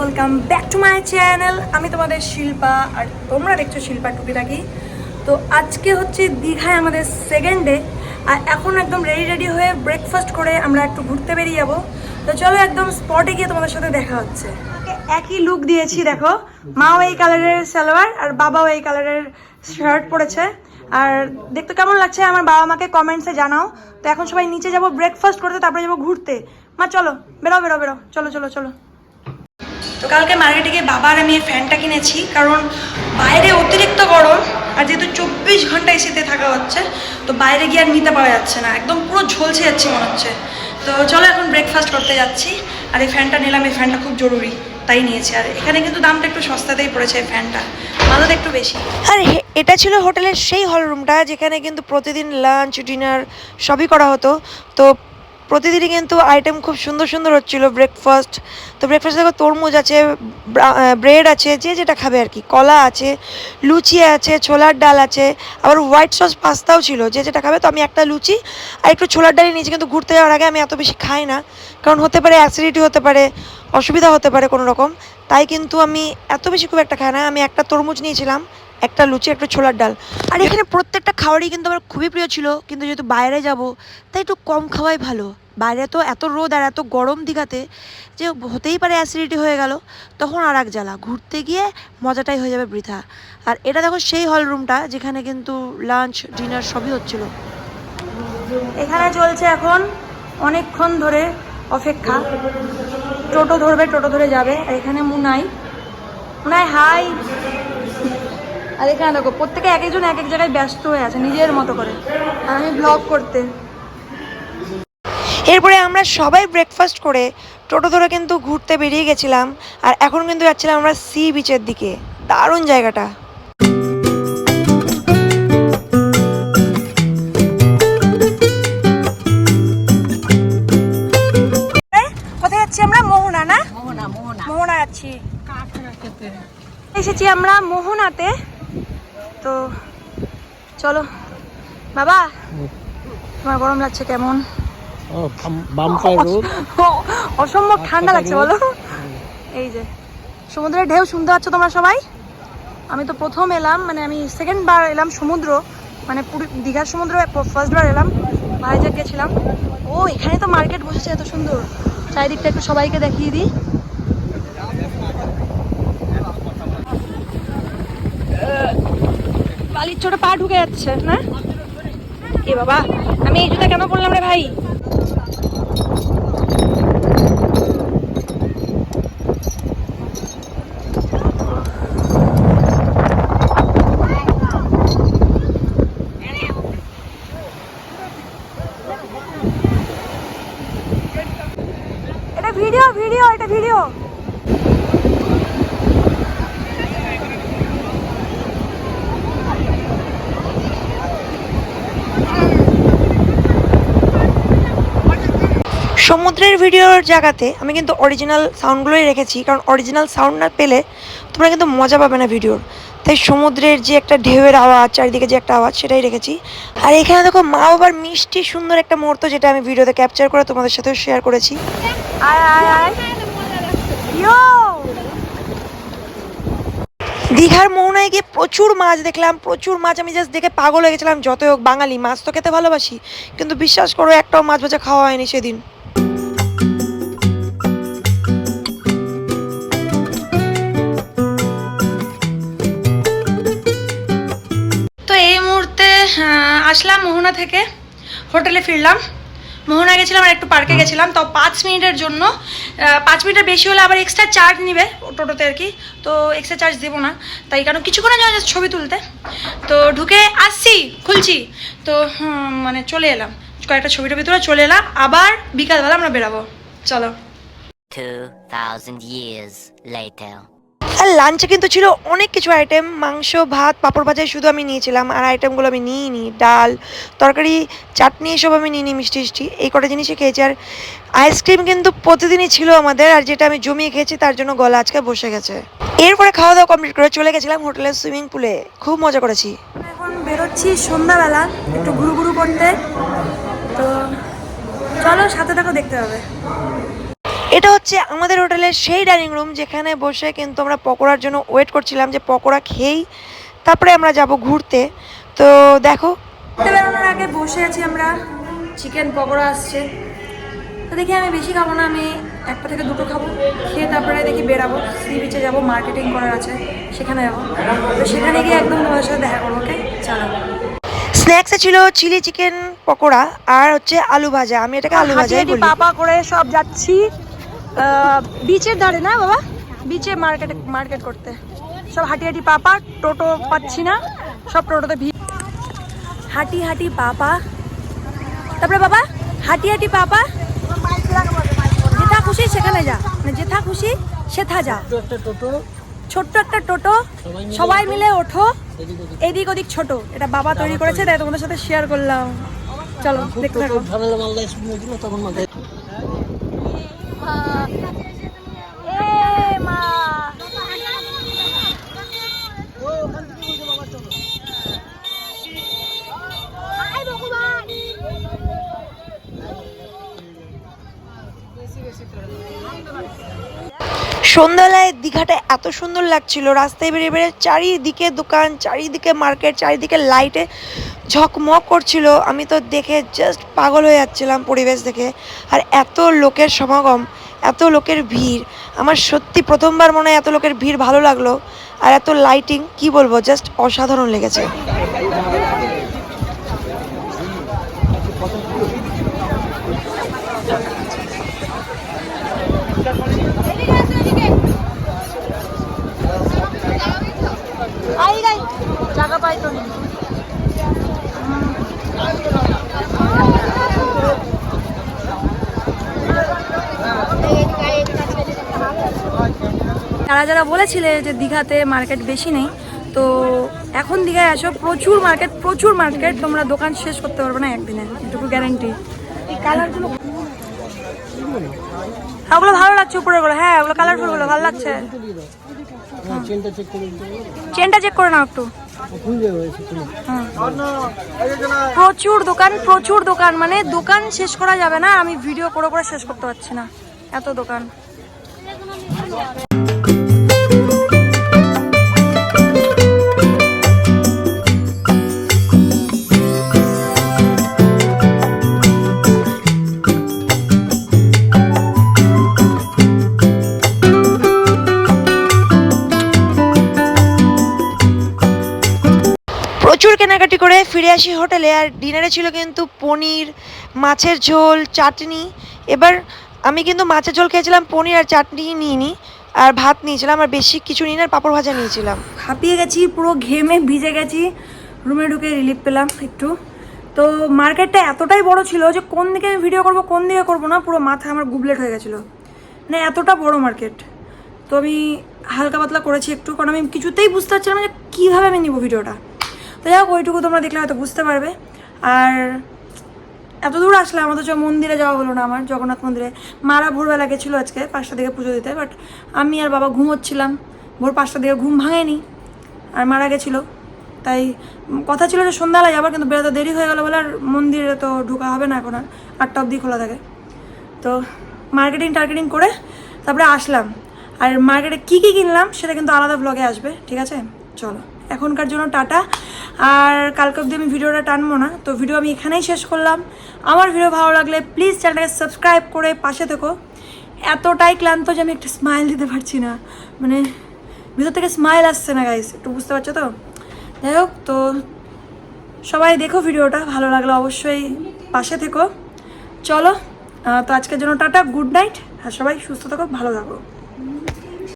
Welcome back to my channel আমি তোমাদের শিল্পা, আর তোমরা দেখছ শিল্পা টুকিটাকি তো আজকে হচ্ছে দীঘায় আমাদের সেকেন্ড ডে আর এখন একদম রেডি রেডি হয়ে ব্রেকফাস্ট করে আমরা একটু ঘুরতে বেরিয়ে যাব। তো চলো একদম স্পটে গিয়ে তোমাদের সাথে দেখা হচ্ছে। একই লুক দিয়েছি, দেখো। মাও এই কালারের সালোয়ার, আর বাবাও এই কালারের শার্ট পরেছে। আর দেখতে কেমন লাগছে আমার বাবা মাকে কমেন্টসে জানাও। তো এখন সবাই নিচে যাব ব্রেকফাস্ট করতে, তারপরে যাব ঘুরতে। মা, চলো, বেরো বেরো বেরো। চলো চলো চলো। তো কালকে মার্কেটে গিয়ে বাবার আমি এই ফ্যানটা কিনেছি, কারণ বাইরে অতিরিক্ত গরম আর যেহেতু চব্বিশ ঘণ্টা এসিতে থাকা হচ্ছে, তো বাইরে গিয়ে আর নিতে পারা যাচ্ছে না, একদম পুরো ঝলসে যাচ্ছে মনে হচ্ছে। তো চলো এখন ব্রেকফাস্ট করতে যাচ্ছি, আর এই ফ্যানটা নিলাম, এই ফ্যানটা খুব জরুরি, তাই নিয়েছি। আর এখানে কিন্তু দামটা একটু সস্তাতেই পড়েছে এই ফ্যানটা আলাদা একটু বেশি। আর এটা ছিল হোটেলের সেই হল রুমটা যেখানে কিন্তু প্রতিদিন লাঞ্চ ডিনার সবই করা হতো। তো প্রতিদিনই কিন্তু আইটেম খুব সুন্দর সুন্দর হচ্ছিল ব্রেকফাস্ট তো ব্রেকফাস্টে দেখো তরমুজ আছে ব্রেড আছে, যে যেটা খাবে আর কি। কলা আছে, লুচি আছে, ছোলার ডাল আছে, আবার হোয়াইট সস পাস্তাও ছিল, যে যেটা খাবে তো আমি একটা লুচি আর একটু ছোলার ডালই নিয়েছি, কিন্তু ঘুরতে যাওয়ার আগে আমি এত বেশি খাই না, কারণ হতে পারে অ্যাসিডিটি হতে পারে, অসুবিধা হতে পারে কোনো রকম। তাই কিন্তু আমি এত বেশি খুব একটা খাই না, আমি একটা তরমুজ নিয়েছিলাম একটা লুচি একটা ছোলার ডাল। আর এখানে প্রত্যেকটা খাবারই কিন্তু আমার খুবই প্রিয় ছিল কিন্তু যেহেতু বাইরে যাব তাই একটু কম খাওয়াই ভালো। বাইরে তো এত রোদ আর এত গরম দীঘাতে যে হতেই পারে অ্যাসিডিটি হয়ে গেল তখন আর এক জ্বালা। ঘুরতে গিয়ে মজাটাই হয়ে যাবে বৃথা। আর এটা দেখো সেই হল রুমটা যেখানে কিন্তু লাঞ্চ ডিনার সবই হচ্ছিল। এখানে চলছে এখন অনেকক্ষণ ধরে অপেক্ষা। টোটো ধরবে টোটো ধরে যাবে। আর এখানে মুনাই। মুনাই হাই আর এখানে দেখো প্রত্যেকে এক একজন এক এক জায়গায় ব্যস্ত হয়ে আছে নিজের মতো করে। আর আমি ব্লগ করতে। এরপরে আমরা সবাই ব্রেকফাস্ট করে টোটো ধরে কিন্তু ঘুরতে বেরিয়ে গেছিলাম আর এখন কিন্তু যাচ্ছিলাম আমরা সি বিচের দিকে। দারুণ জায়গাটা। কোথায় যাচ্ছি আমরা? মোহনা না? মোহনা মোহনা। মোহনা যাচ্ছি। এসেছি আমরা মোহনাতে। তো চলো। বাবা তোমার গরম লাগছে কেমন? অসম্ভব ঠান্ডা লাগছে বলো। এই যে সমুদ্রের ঢেউ শুনতে পাচ্ছ তোমরা সবাই? আমি তো প্রথম এলাম মানে আমি সেকেন্ড বার এলাম সমুদ্র মানে পুরী দীঘার সমুদ্র ফার্স্ট বার এলাম ভাইজাগ গেছিলাম। ও এখানে তো মার্কেট বসেছে এত সুন্দর। চারিদিকটা একটু সবাইকে দেখিয়ে দিই। বালির ছোট পা ঢুকে যাচ্ছে, না? এ বাবা, আমি এই জুতা কেন পরলাম রে ভাই? ভিডিও ভিডিও এটা ভিডিও সমুদ্রের ভিডিওর জায়গাতে আমি কিন্তু অরিজিনাল সাউন্ডগুলোই রেখেছি কারণ অরিজিনাল সাউন্ড না পেলে তোমরা কিন্তু মজা পাবে না ভিডিওর তাই সমুদ্রের যে একটা ঢেউয়ের আওয়াজ চারিদিকে যে একটা আওয়াজ সেটাই রেখেছি। আর এখানে দেখো মা বাবার মিষ্টি সুন্দর একটা মুহূর্ত যেটা আমি ভিডিওতে ক্যাপচার করে তোমাদের সাথেও শেয়ার করেছি। আয় আয় আয়। দীঘার মোহনায় গিয়ে প্রচুর মাছ দেখলাম প্রচুর মাছ। আমি জাস্ট দেখে পাগল হয়ে গেছিলাম যতই হোক বাঙালি মাছ তো খেতে ভালোবাসি কিন্তু বিশ্বাস করো একটাও মাছ ভাজা খাওয়া হয়নি সেদিন। মোহনা থেকে হোটেলে ফিরলাম। মোহনা গেছিলাম আর একটু পার্কে গেছিলাম। তো পাঁচ মিনিটের জন্য পাঁচ মিনিটের বেশি হলে আবার এক্সট্রা চার্জ নিবে টোটোতে আর কি। তো এক্সট্রা চার্জ দেবো না। তাই কারণ কিছুক্ষণের জন্য ছবি তুলতে। তো ঢুকে আসছি খুলছি। তো হুম, মানে চলে এলাম। কয়েকটা ছবি টবি তুলে চলে এলাম। আবার বিকালবেলা আমরা বেরাবো। চলো। 2,000 years later. আর লাঞ্চে কিন্তু ছিল অনেক কিছু আইটেম মাংস, ভাত, পাঁপড় ভাজাই শুধু আমি নিয়েছিলাম আর আইটেমগুলো আমি নিইনি, ডাল, তরকারি, চাটনি এসব আমি নিইনি, মিষ্টি মিষ্টি এই কটা জিনিসই খেয়েছি। আর আইসক্রিম কিন্তু প্রতিদিনই ছিল আমাদের আর যেটা আমি জমিয়ে খেয়েছি তার জন্য গলা আজকে বসে গেছে। এরপরে খাওয়া দাওয়া কমপ্লিট করে চলে গেছিলাম হোটেলের সুইমিং পুলে খুব মজা করেছি। এখন বেরোচ্ছি সন্ধ্যাবেলা, একটু ঘুরু ঘুরু করতে। তো চলো সাথে থাকো, দেখতে হবে। এটা হচ্ছে আমাদের হোটেলের সেই ডাইনিং রুম যেখানে বসে কিন্তু আমরা পকোড়ার জন্য ওয়েট করছিলাম যে পকোড়া খেয়েই তারপরে আমরা যাব ঘুরতে। তো দেখো। বেরোনোর আগে বসে আছি আমরা। চিকেন পকোড়া আসছে। তো দেখি আমি বেশি খাব না আমি একটা থেকে দুটো খাব। খেয়ে তারপরে দেখি বেরাবো। সি বিচে যাব মার্কেটিং করার আছে সেখানে যাব। তো সেখানে গিয়ে একদম তোমাদের সাথে দেখা করব ওকে চলো। স্ন্যাক্সে ছিল চিলি চিকেন পকোড়া আর হচ্ছে আলু ভাজা। আমি এটাকে আলু ভাজা পাপা করে সব যাচ্ছি। বিচের ধারে না বাবা? বিচে মার্কেট মার্কেট করতে। সব হাঁটি হাঁটি পাপা, টোটো পাচ্ছি না। সব টোটোতে ভিড়। হাঁটি হাঁটি পাপা। তারপরে বাবা হাঁটি হাঁটি পাপা? যেথা খুশি সেখানে যা। মানে যেথা খুশি সেথা যা। টোটো ছোট্ট একটা টোটো, সবাই মিলে ওঠো। এদিক ওদিক ছোট। এটা বাবা তৈরি করেছে, তাই তোমাদের সাথে শেয়ার করলাম। চলো, দেখতে সন্ধ্যাবেলায় দীঘাটা এত সুন্দর লাগছিল। রাস্তায় বেরিয়ে বেরিয়ে চারিদিকে দোকান চারিদিকে মার্কেট চারিদিকে লাইটে ঝকমক করছিল। আমি তো দেখে জাস্ট পাগল হয়ে যাচ্ছিলাম পরিবেশ দেখে। আর এত লোকের সমাগম, এত লোকের ভিড়, আমার সত্যি প্রথমবার মনে হয় এত লোকের ভিড় ভালো লাগল। আর এত লাইটিং কি বলব জাস্ট অসাধারণ লেগেছে। যারা যারা বলেছিলে যে দীঘাতে মার্কেট বেশি নেই, তো এখন দীঘায় আসো, প্রচুর মার্কেট প্রচুর মার্কেট তোমরা দোকান শেষ করতে পারবে না একদিনে, এটুকু গ্যারেন্টি ওগুলো ভালো লাগছে উপরে গুলো হ্যাঁ ওগুলো কালারফুলগুলো, ভালো লাগছে। হ্যাঁ। চেনটা চেনটা চেক করে নাও একটু। হ্যাঁ। প্রচুর দোকান প্রচুর দোকান মানে দোকান শেষ করা যাবে না, আমি ভিডিও করে করে শেষ করতে পারছি না, এত দোকান। প্রচুর কেনাকাটি করে ফিরে আসি হোটেলে আর ডিনারে ছিল কিন্তু পনির, মাছের ঝোল, চাটনি। এবার আমি কিন্তু মাছের ঝোল খেয়েছিলাম, পনির আর চাটনি নিইনি। আর ভাত নিয়েছিলাম আর বেশি কিছু নিই না আর পাঁপড় ভাজা নিয়েছিলাম। হাঁপিয়ে গেছি, পুরো ঘেমে ভিজে গেছি। রুমে ঢুকে রিলিফ পেলাম একটু। তো মার্কেটটা এতটাই বড় ছিল যে কোন দিকে আমি ভিডিও করব, কোন দিকে করব না, পুরো মাথা আমার গুবলেট হয়ে গেছিল। না, এতটা বড় মার্কেট। তো আমি হালকা পাতলা করেছি একটু, কারণ আমি কিছুতেই বুঝতে পারছিলাম যে কীভাবে আমি নিব ভিডিওটা তো যাই হোক, ওইটুকু তোমরা দেখলে হয়তো বুঝতে পারবে। আর এত দূর আসলাম, অথচ মন্দিরে যাওয়া হলো না আমার, জগন্নাথ মন্দিরে। মারা ভোরবেলা গেছিল আজকে পাঁচটা দিকে পুজো দিতে বাট আমি আর বাবা ঘুমোচ্ছিলাম। ভোর পাঁচটা দিকে ঘুম ভাঙেনি, আর মারা গেছিল। তাই কথা ছিল যে সন্ধ্যাবেলা যাবার কিন্তু বেরোতে দেরি হয়ে গেলো বলে আর মন্দিরে তো ঢোকা হবে না এখন আর, আটটা অবধি খোলা থাকে। তো মার্কেটিং টার্গেটিং করে তারপরে আসলাম। আর মার্কেটে কী কী কিনলাম, সেটা কিন্তু আলাদা ব্লগে আসবে, ঠিক আছে? চলো, এখনকার জন্য টাটা। আর কালকে অবধি আমি ভিডিওটা টানবো না, তো ভিডিও আমি এখানেই শেষ করলাম। আমার ভিডিও ভালো লাগলে প্লিজ চ্যানেলটাকে সাবস্ক্রাইব করে পাশে থেকো। এতটাই ক্লান্ত যে আমি একটা স্মাইল দিতে পারছি না। মানে ভিতর থেকে স্মাইল আসছে না গাইস একটু বুঝতে পারছ তো? যাই হোক, তো সবাই দেখো ভিডিওটা, ভালো লাগলে অবশ্যই পাশে থেকো। চলো তো আজকের জন্য টাটা গুড নাইট আর সবাই সুস্থ থাকো, ভালো থাকো।